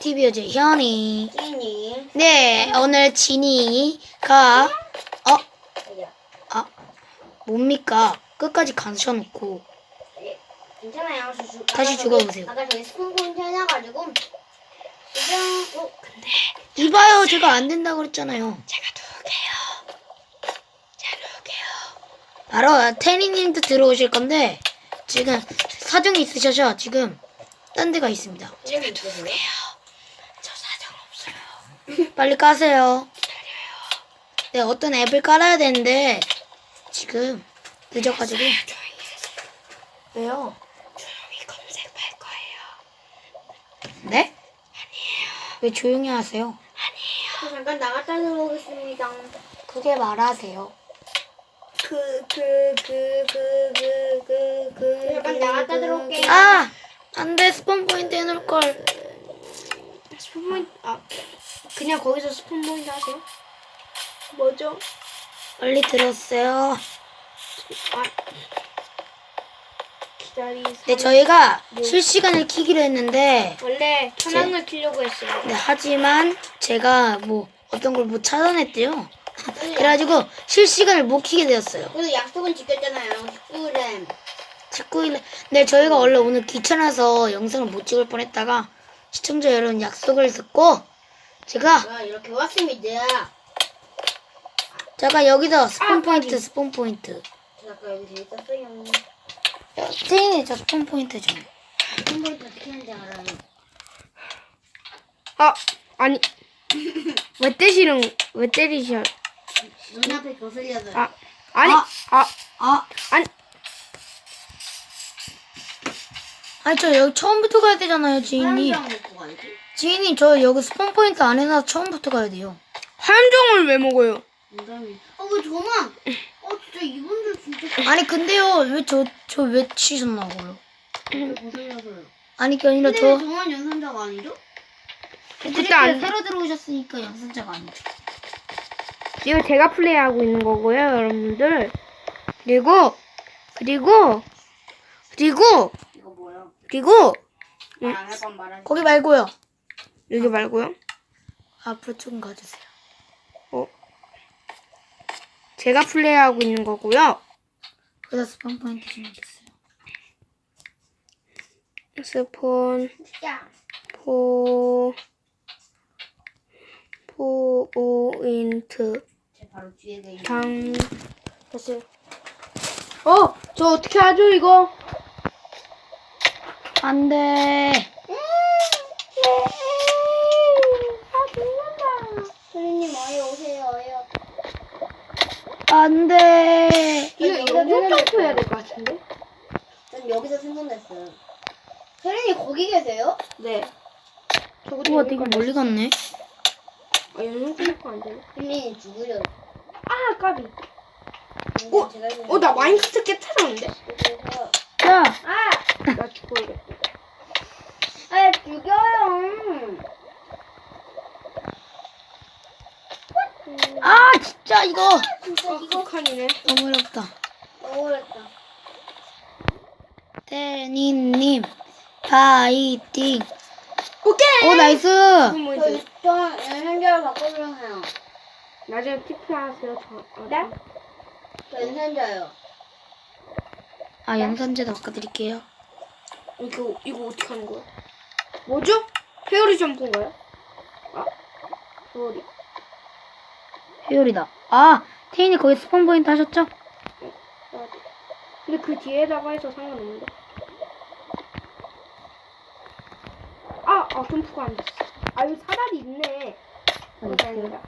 TV어제 현이. 찐이. 네, 오늘 진이가 어, 야, 아, 뭡니까? 끝까지 가셔놓고 예, 괜찮아요. 저, 주, 다시 아까 죽어보세요. 아까 저기 스폰폰 해놔가지고 지금 어, 이봐요, 제가 안 된다고 그랬잖아요. 제가 누구게요? 제가 누구게요? 바로 테니님도 들어오실 건데 지금 사정이 있으셔서 지금 딴 데가 있습니다. 제가 누구세요? 빨리 까세요. 네, 어떤 앱을 깔아야 되는데 지금 늦어가지고. 조용히 하세요. 왜요? 조용히 검색할 거예요. 네? 아니에요. 왜 조용히 하세요? 저 잠깐 나갔다 들어오겠습니다. 그게 말하세요. 그, 그, 그, 그, 그, 그, 그. 잠깐 나갔다 들어올게요. 아! 안 돼, 스폰 포인트 해놓을걸. 스폰 포인트, 아, 그냥 거기서 스폰 포인트 하세요? 뭐죠? 빨리 들었어요. 아, 기다리세요. 네, 저희가 실시간을 키기로 했는데, 원래 천왕을 키려고 했어요. 네, 하지만 제가 뭐 어떤 걸 못 찾아냈대요. 그래가지고 실시간을 못 키게 되었어요. 그래도 약속은 지켰잖아요. 19일에. 19일에. 네, 저희가 원래 오늘 귀찮아서 영상을 못 찍을 뻔 했다가 시청자 여러분 약속을 듣고 제가 와, 이렇게 왔습니다. 제가 여기서 스폰 포인트, 스폰 포인트. 저 아까 여기 돼 있었어요. 태인이 저 스폰 포인트 좀. 스폰 포인트 어떻게 하는지 알아요. 아, 아니. 왜 때리시는, 왜 때리셔? 눈앞에 거슬려서. 아, 아니, 아. 아, 아, 아니. 아니 저 여기 처음부터 가야 되잖아요, 지인이. 사람이랑 먹고 가야지. 지인이 저 여기 스폰 포인트 안 해놔서 처음부터 가야 돼요. 함정을 왜 먹어요? 농담이. 어, 왜 저만? 어, 진짜 이분들 진짜 아니 근데요, 왜 저 저 왜 치셨나고요? 아니 그게 아니라 근데 저 저만 연산자가 아니죠? 그때 안- 새로 들어오셨으니까 양선자가 아니죠. 이거 제가 플레이하고 있는 거고요, 여러분들. 그리고, 그리고, 그리고, 뭐야? 그리고, 말안 할건 말하지. 거기 말고요. 여기 말고요. 앞으로 조금 가주세요. 제가 플레이하고 있는 거고요. 그래서 스폰 포인트 좀 있어요. 스폰, 야, 포, 포인트, 제 바로 뒤에 가 있는. 장, 됐어요. 어, 저 어떻게 하죠, 이거? 안 돼. 아, 죽는다. 선생님, 어여 오세요, 어여. 안 돼. 이거 여기서 영상 생각났어요. 점프 해야 될 것 같은데? 전 여기서 생선됐어요. 선생님, 거기 계세요? 네. 저거 우와, 되게 멀리 갔네. 아, 영상 점프 안 되네. 선생님, 죽으려. 아, 까비. 근데 어, 어, 나 마인크래프트 깨 찾았는데? 자, 아! 나 죽어야겠다. 아, 죽여요. 아 진짜 이거 진짜 어, 이거 북한이네. 너무 어렵다. 너무 어렵다. 태니님 파이팅. 오케이! 오 나이스. 뭐 저, 이제 저 연산자로 바꿔주세요. 나중에 TP 하세요. 저, 어, 네? 저 연산자요. 아 양산제도 바꿔드릴게요. 이거, 이거 어떻게 하는 거야? 뭐죠? 회오리 점프인가요? 아, 회오리. 회오리다. 아 태인이 거기 스폰 포인트 하셨죠? 아, 근데 그 뒤에다가 해서 상관없는데. 아, 아, 점프가 안 됐어. 아, 여기 사다리 있네. 어, 다행이다.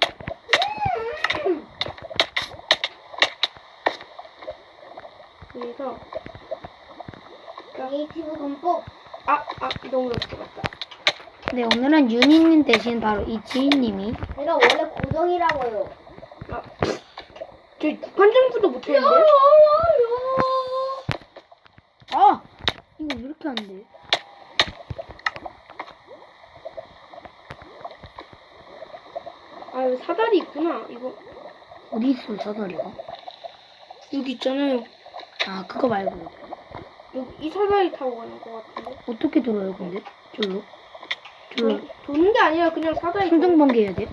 그래서, 여기 피부 건폭. 아, 아, 너무 갔다. 네 오늘은 윤희님 대신 바로 이 지인님이 내가 원래 고정이라고요. 아, 저 북한 점프도 못했는데? 아 이거 왜 이렇게 안 돼? 아, 여기 사다리 있구나. 이거, 어디 있어 사다리가? 여기 있잖아요. 아 그거 말고 이 사다리 타고 가는 것 같은데? 어떻게 들어요 근데? 절로? 저 도는 게 아니라 그냥 사다리. 충전번개 해야 돼.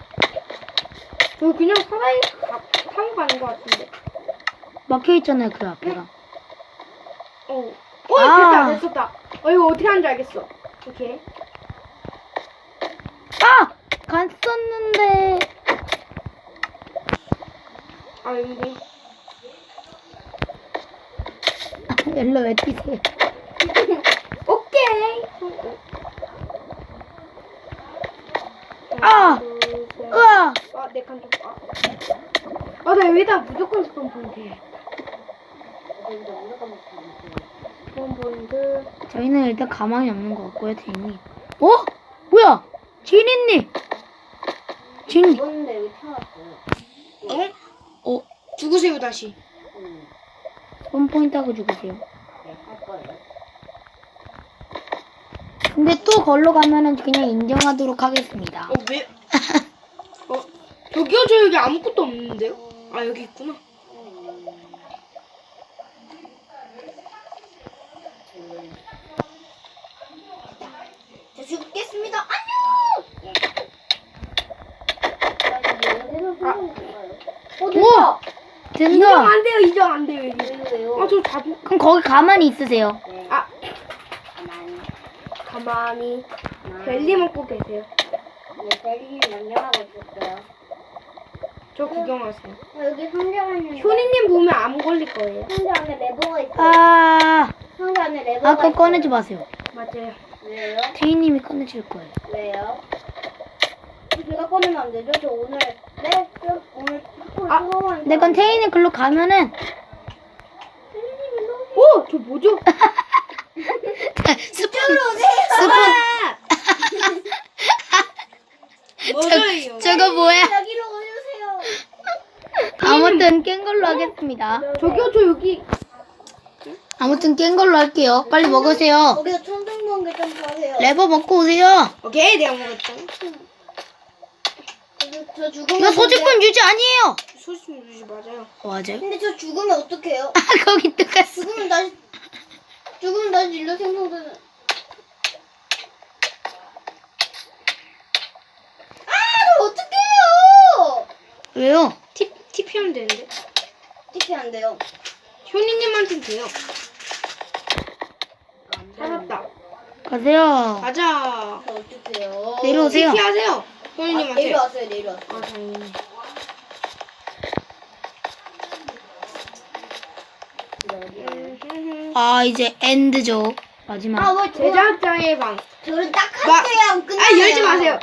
저 그냥 사다리 가, 타고 가는 것 같은데. 막혀 있잖아요 그 앞에가. 어. 어, 아. 됐다, 됐었다. 어, 이거 어떻게 하는지 알겠어. 오케이. 아 갔었는데. 아, 여기. 일로 왜 뛰세요? 오케이. 아! 으아! 아, 내칸 좀. 아, 아, 나 여기다 무조건 스폰 포인트. 스폰 포인트. 저희는 일단 가망이 없는 것 같고요, 제이님. 어? 뭐야? 죽었는데 여기 태어났어요. 어? 어? 죽으세요, 다시. 응. 원 포인트 하고 죽으세요. 네, 할 거예요. 근데 또 걸로 가면은 그냥 인정하도록 하겠습니다. 어, 왜? 어, 저기요, 저 여기 아무것도 없는데요? 아, 여기 있구나. 저 죽겠습니다. 안녕! 아. 어, 우와! 인정 된다! 안 돼요, 인정 안 돼요, 여기. 왜요? 아, 저 잡, 그럼 거기 가만히 있으세요. 네. 아. 가만히. 벨리 먹고 계세요. 네, 벨리 명령하고 있었어요. 저 구경하세요. 어, 여기 상자 안에 효리님 보면 안 걸릴 거예요. 상자 안에 레버가 있어요. 아, 상자 안에 레버가 아까 있어요. 꺼내지 마세요. 맞아요. 왜요? 제이님이 꺼내실 거예요. 왜요? 제가 꺼내면 안 되죠? 저 오늘 네? 저 오늘 아, 근데 그건 테이님 글로 가면은 오! 저 뭐죠? 스폰, 스폰, 뭐죠, 저거 뭐야? 여기로 오세요. 아무튼 깬 걸로 하겠습니다. 저기요, 저 여기. 아무튼 깬 걸로 할게요. 빨리 먹으세요. 거기서 천둥 번개 좀 하세요. 레버 먹고 오세요. 오케이, 내가 먹었다. 저, 저 죽으면 이거 소지품 유지 아니에요. 소식 주지 맞아요. 맞아요? 근데 저 죽으면 어떡해요? 아, 거기 또 갔어. 죽으면 다시 죽으면 다시 일로 생성되는 아 어떡해요 왜요? 팁, 팁 하면 되는데. TP 안 돼요 효니님한테는 돼요. 살았다. 가세요. 가자. 저 어떡해요 내려오세요. TP 하세요. 아, 효니님한테. 내려왔어요 내려왔어요 아, 다행이네. 아, 이제 엔드죠. 마지막. 아 뭐 제작자의 방. 저를 딱 마- 할때요 끝나요 아, 열지 마세요.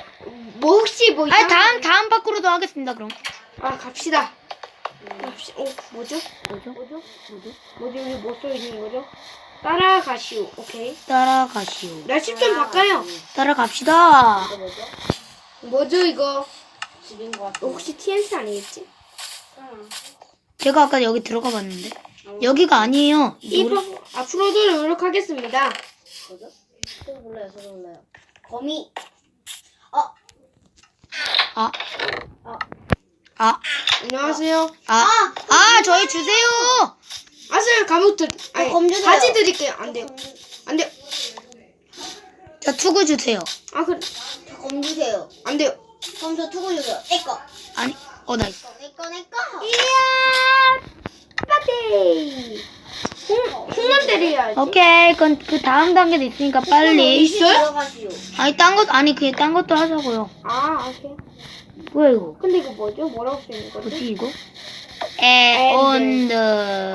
뭐 혹시 뭐. 아, 이상한- 다음, 다음 밖으로도 하겠습니다, 그럼. 아, 갑시다. 갑시다. 어, 뭐죠? 뭐죠? 뭐죠? 뭐죠? 뭐지? 여기 뭐 써있는 거죠? 따라가시오. 오케이. 따라가시오. 날씨 좀 바꿔요. 따라갑시다. 뭐죠? 뭐죠, 이거? 집인 것 같아 너 혹시 TNC 아니겠지? 제가 아까 여기 들어가 봤는데. 여기가 아니에요. 이이 노래- 방 앞으로도 노력하겠습니다. 뭐죠? 저도 몰라요 저도 몰라요 거미 어 아, 아. 아, 안녕하세요. 아, 아, 저희 주세요. 아슬 감옥 드 아니, 검 주세요. 바지 드릴게요. 안 돼요. 안 돼요. 저 투구 주세요. 아, 그, 검 주세요 안 돼요. 그럼 저 투구 주세요 내꺼 아니, 어, 나이스. 내꺼 내꺼 이야! 파티! 콩, 콩만 때려야지. 오케이, 그건 그 다음 단계도 있으니까 빨리. 있어요? 들어가시오 아니, 딴 것, 아니, 그냥 딴 것도 하자고요. 아, 오케이. 뭐야, 이거? 근데 이거 뭐죠? 뭐라고 쓰는 거지? 뭐지, 이거? 에온드.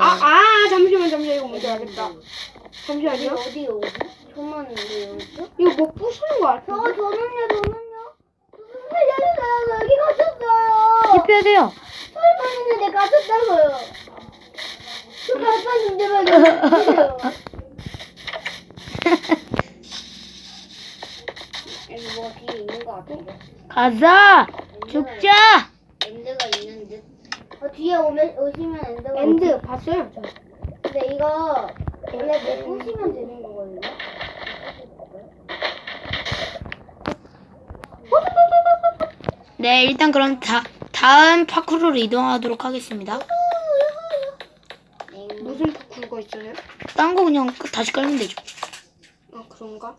아, 아, 잠시만, 잠시만. 이거 뭔지 알겠다. 잠시만요. 어디 어디? 저만 어디 여기 있어? 이거 뭐 부수는 거저 같은데? 저는요 저는요 살려주세요 여기 갇혔어요 TP 하세요. 설마 있는데 갇혔다고요 여기 뭐 있는 같은데 가자! 죽자! 엔드가 있는 듯 어, 뒤에 오면, 오시면 엔드가 엔드 봤어요? 저. 근데 이거 원래 내 부시면 되는 거거든요 네, 일단 그럼 다, 다음 파크로로 이동하도록 하겠습니다. 있어요? 딴 거 그냥 끝- 다시 깔면 되죠. 아, 그런가?